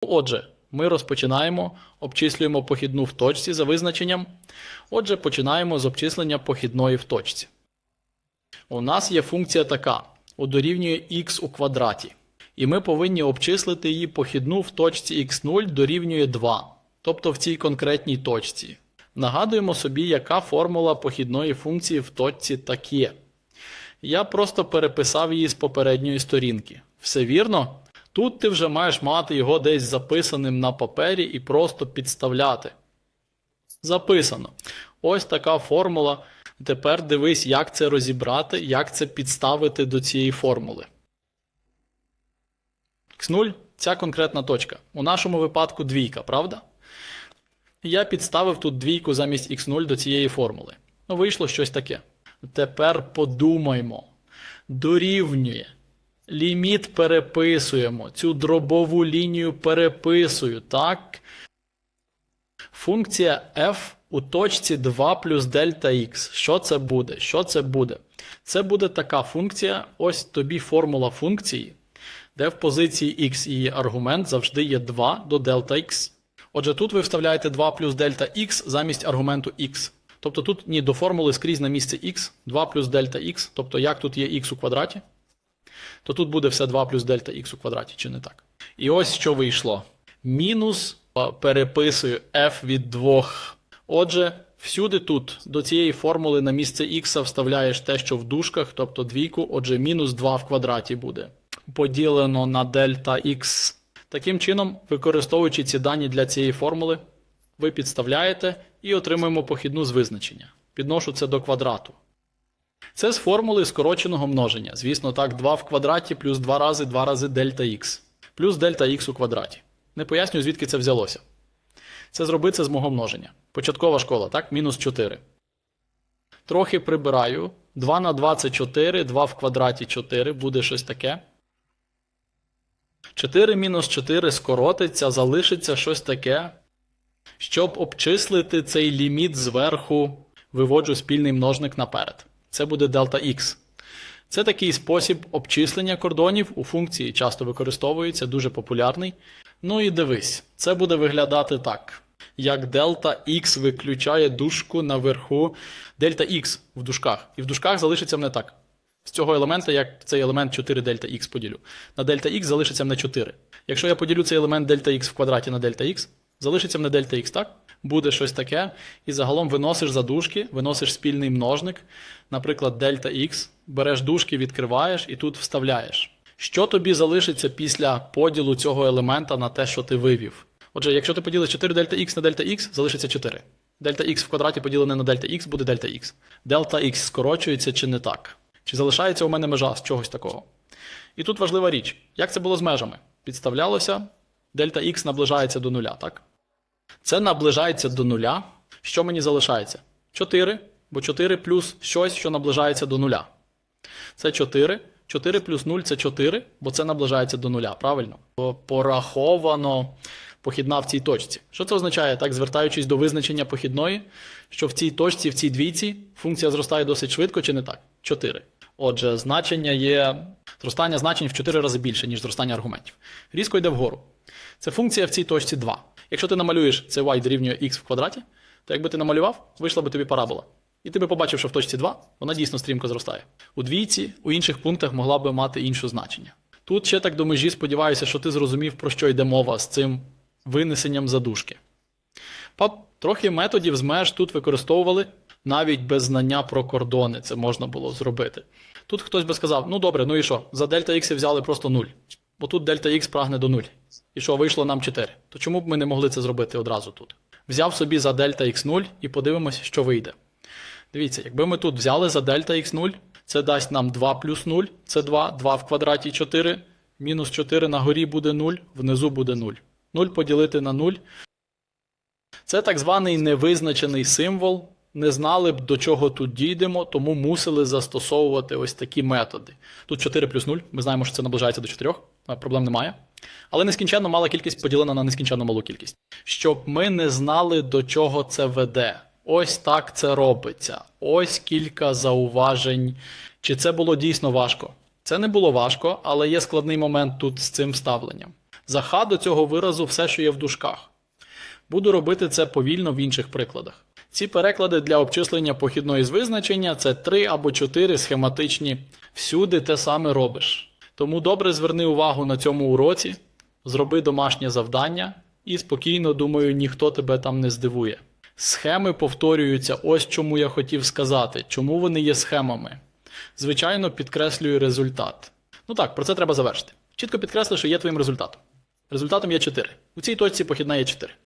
Отже, ми розпочинаємо, обчислюємо похідну в точці за визначенням. Отже, починаємо з обчислення похідної в точці. У нас є функція така: у дорівнює х у квадраті. І ми повинні обчислити її похідну в точці х0 дорівнює 2, тобто в цій конкретній точці. Нагадуємо собі, яка формула похідної функції в точці так є. Я просто переписав її з попередньої сторінки. Все вірно? Тут ти вже маєш мати його десь записаним на папері і просто підставляти. Записано. Ось така формула. Тепер дивись, як це розібрати, як це підставити до цієї формули. X0 ця конкретна точка. У нашому випадку двійка, правда? Я підставив тут двійку замість x0 до цієї формули. Ну, вийшло щось таке. Тепер подумаймо. Дорівнює. Ліміт переписуємо. Цю дробову лінію переписую, так? Функція f у точці 2 плюс дельта x. Що це буде? Що це буде? Це буде така функція. Ось тобі формула функції, де в позиції x її аргумент завжди є 2 до дельта x. Отже, тут ви вставляєте 2 плюс дельта x замість аргументу x. Тобто тут ні до формули скрізь на місце x, 2 плюс дельта x, тобто як тут є x у квадраті, то тут буде все 2 плюс дельта x у квадраті, чи не так? І ось що вийшло. Мінус переписую f від 2. Отже, всюди тут до цієї формули на місце x вставляєш те, що в дужках, тобто двійку, отже, мінус 2 в квадраті буде. Поділено на дельта x. Таким чином, використовуючи ці дані для цієї формули, ви підставляєте і отримуємо похідну з визначення. Підношу це до квадрату. Це з формули скороченого множення. Звісно, так, 2 в квадраті плюс 2 рази 2 рази дельта х. Плюс дельта х у квадраті. Не пояснюю, звідки це взялося. Це зробиться з мого множення. Початкова школа, так? Мінус 4. Трохи прибираю. 2 на 2 це 4, 2 в квадраті 4, буде щось таке. 4 мінус 4 скоротиться, залишиться щось таке. Щоб обчислити цей ліміт зверху, виводжу спільний множник наперед. Це буде дельта x. Це такий спосіб обчислення кордонів у функції часто використовується, дуже популярний. Ну і дивись, це буде виглядати так. Як дельта x виключає дужку наверху дельта x в дужках. І в дужках залишиться мене так. З цього елемента, як цей елемент 4 дельта x поділю. На дельта x залишиться мене 4. Якщо я поділю цей елемент дельта x в квадраті на дельта x, залишиться мене дельта x, так? Буде щось таке. І загалом виносиш за дужки, виносиш спільний множник, наприклад, дельта x, береш дужки, відкриваєш і тут вставляєш. Що тобі залишиться після поділу цього елемента на те, що ти вивів? Отже, якщо ти поділиш 4 дельта x на дельта x, залишиться 4. Дельта x в квадраті поділене на дельта x буде дельта x. Дельта x скорочується чи не так? Чи залишається у мене межа з чогось такого? І тут важлива річ: як це було з межами? Підставлялося, дельта x наближається до нуля, так? Це наближається до нуля. Що мені залишається? 4, бо 4 плюс щось, що наближається до нуля. Це 4. 4 плюс 0 це 4, бо це наближається до нуля, правильно? Пораховано похідна в цій точці. Що це означає, так, звертаючись до визначення похідної, що в цій точці, в цій двійці, функція зростає досить швидко, чи не так? 4. Отже, значення є зростання значень в 4 рази більше, ніж зростання аргументів. Різко йде вгору. Це функція в цій точці 2. Якщо ти намалюєш це y дорівнює x в квадраті, то якби ти намалював, вийшла би тобі парабола. І ти би побачив, що в точці 2 вона дійсно стрімко зростає. У двійці, у інших пунктах могла би мати інше значення. Тут ще так до межі сподіваюся, що ти зрозумів, про що йде мова з цим винесенням задушки. Трохи методів з меж тут використовували навіть без знання про кордони. Це можна було зробити. Тут хтось би сказав: ну добре, ну і що? За дельта х взяли просто 0. Бо тут дельта х прагне до 0. І що, вийшло нам 4. То чому б ми не могли це зробити одразу тут? Взяв собі за дельта х 0 і подивимося, що вийде. Дивіться, якби ми тут взяли за дельта х 0, це дасть нам 2 плюс 0, це 2, 2 в квадраті 4, мінус 4 на горі буде 0, внизу буде 0. 0 поділити на 0. Це так званий невизначений символ. Не знали б, до чого тут дійдемо, тому мусили застосовувати ось такі методи. Тут 4 плюс 0, ми знаємо, що це наближається до 4, проблем немає. Але нескінченно мала кількість поділена на нескінченно малу кількість. Щоб ми не знали, до чого це веде. Ось так це робиться. Ось кілька зауважень. Чи це було дійсно важко? Це не було важко, але є складний момент тут з цим вставленням. За х до цього виразу все, що є в дужках. Буду робити це повільно в інших прикладах. Ці переклади для обчислення похідної з визначення це 3 або 4 схематичні. Всюди те саме робиш. Тому добре зверни увагу на цьому уроці, зроби домашнє завдання і спокійно думаю, ніхто тебе там не здивує. Схеми повторюються, ось чому я хотів сказати, чому вони є схемами. Звичайно, підкреслюю результат. Ну так, про це треба завершити. Чітко підкресли, що є твоїм результатом. Результатом є 4. У цій точці похідна є 4.